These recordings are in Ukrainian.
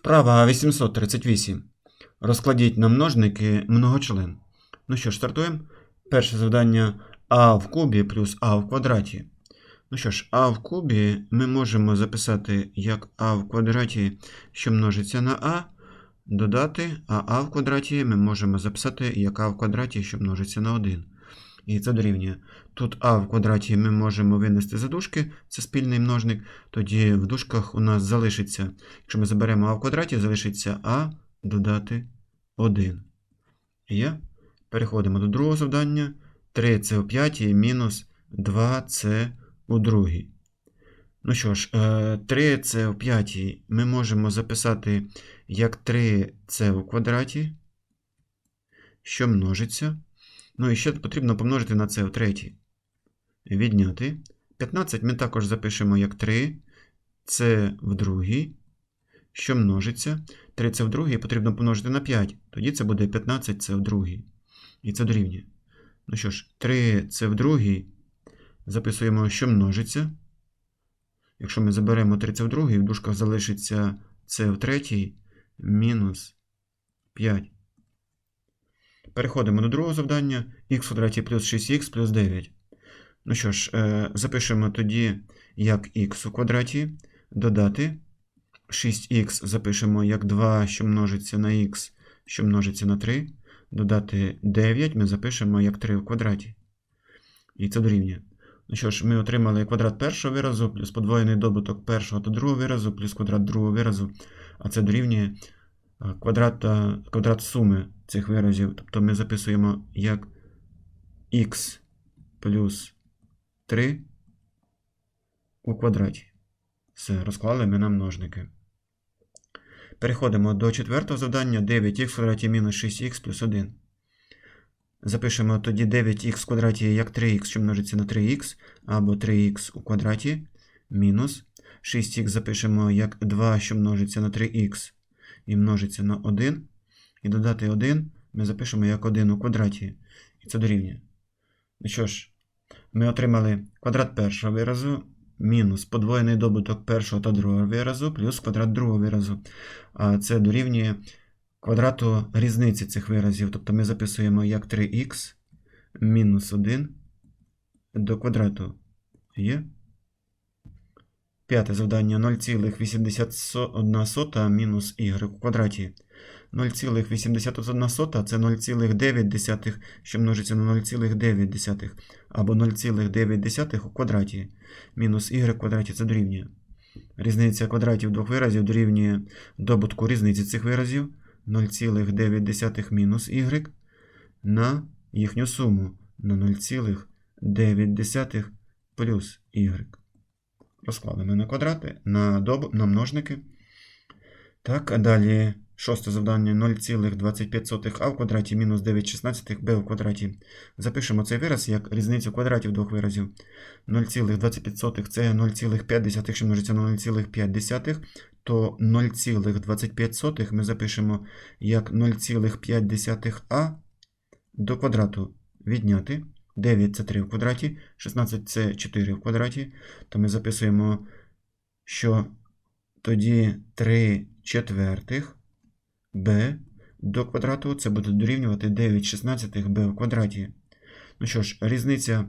Вправа 838. Розкладіть на множники многочлен. Ну що ж, стартуємо. Перше завдання а в кубі плюс а в квадраті. Ну що ж, а в кубі ми можемо записати як а в квадраті, що множиться на а, додати, а а в квадраті ми можемо записати як а в квадраті, що множиться на 1. І це дорівнює. Тут а в квадраті ми можемо винести за дужки, це спільний множник. Тоді в дужках у нас залишиться, якщо ми заберемо а в квадраті, залишиться а додати 1. Є? Переходимо до другого завдання. 3 це у п'ятій мінус 2 це у другій. Ну що ж, 3 це у п'ятій ми можемо записати як 3 це у квадраті, що множиться. Ну і ще потрібно помножити на це в третій. Відняти. 15 ми також запишемо як 3. Це в другій. Що множиться. 3 це в другій потрібно помножити на 5. Тоді це буде 15 це в другій. І це дорівнює. Ну що ж, 3 це в другій. Записуємо, що множиться. Якщо ми заберемо 3 це в другій, в дужках залишиться це в третій мінус 5. Переходимо до другого завдання. х квадраті плюс 6х плюс 9. Ну що ж, е, запишемо тоді як х у квадраті додати. 6х запишемо як 2, що множиться на х, що множиться на 3. Додати 9 ми запишемо як 3 в квадраті. І це дорівнює. Ну що ж, ми отримали квадрат першого виразу, плюс подвоєний добуток першого та другого виразу, плюс квадрат другого виразу, а це дорівнює е, квадрат, квадрат суми цих виразів. Тобто ми записуємо як х плюс 3 у квадраті. Все, розклали ми на множники. Переходимо до четвертого завдання 9х в квадраті мінус 6х плюс 1. Запишемо тоді 9х в квадраті як 3х, що множиться на 3х, або 3х у квадраті мінус 6х запишемо як 2, що множиться на 3х і множиться на 1. І додати 1 ми запишемо як 1 у квадраті. І це дорівнює. Ну що ж, ми отримали квадрат першого виразу мінус подвоєний добуток першого та другого виразу плюс квадрат другого виразу. А це дорівнює квадрату різниці цих виразів. Тобто ми записуємо як 3х мінус 1 до квадрату є. П'яте завдання 0,81 мінус y у квадраті. 0,81 це 0,9, що множиться на 0,9, або 0,9 у квадраті. Мінус y квадраті це дорівнює. Різниця квадратів двох виразів дорівнює добутку різниці цих виразів 0,9 мінус y на їхню суму на 0,9 плюс y. Розкладемо на квадрати, на, доб... на множники. Так, а далі шосте завдання 0,25 а в квадраті мінус 9,16 b в квадраті. Запишемо цей вираз як різницю квадратів двох виразів. 0,25 це 0,5, що множиться на 0,5, то 0,25 ми запишемо як 0,5а до квадрату відняти. 9 це 3 в квадраті, 16 це 4 в квадраті. То ми записуємо, що тоді 3 четвертих b до квадрату це буде дорівнювати 9 шістнадцятих b в квадраті. Ну що ж, різниця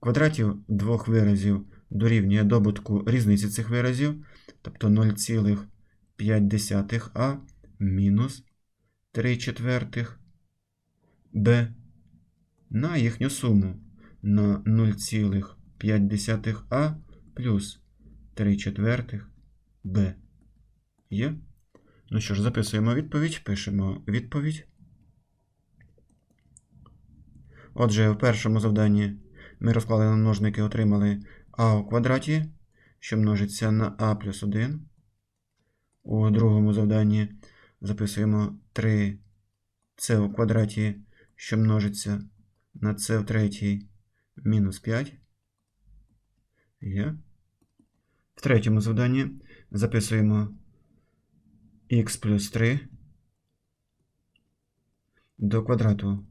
квадратів двох виразів дорівнює добутку різниці цих виразів, тобто 0,5а мінус 3 четвертих b на їхню суму на 0,5а плюс 3 четвертих b. Є? Ну що ж, записуємо відповідь, пишемо відповідь. Отже, в першому завданні ми розклали на отримали а у квадраті, що множиться на а плюс 1. У другому завданні записуємо 3 с у квадраті, що множиться на c в третій мінус 5. Є. В третьому завданні записуємо х плюс 3 до квадрату.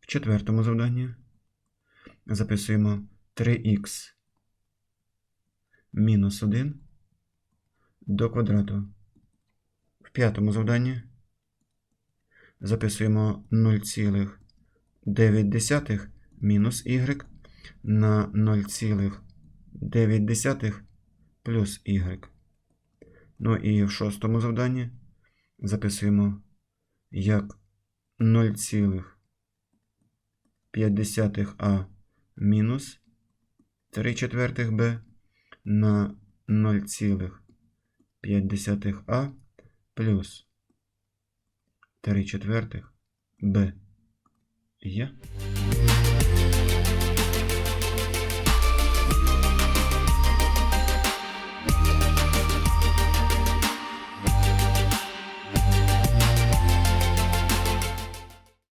В четвертому завданні записуємо 3х мінус 1 до квадрату. В п'ятому завданні записуємо 0,9 мінус y на 0,9 плюс y. Ну і в шостому завданні записуємо як 0,5а мінус 3 четвертих b на 0,5а плюс 3 четвертих b. Є?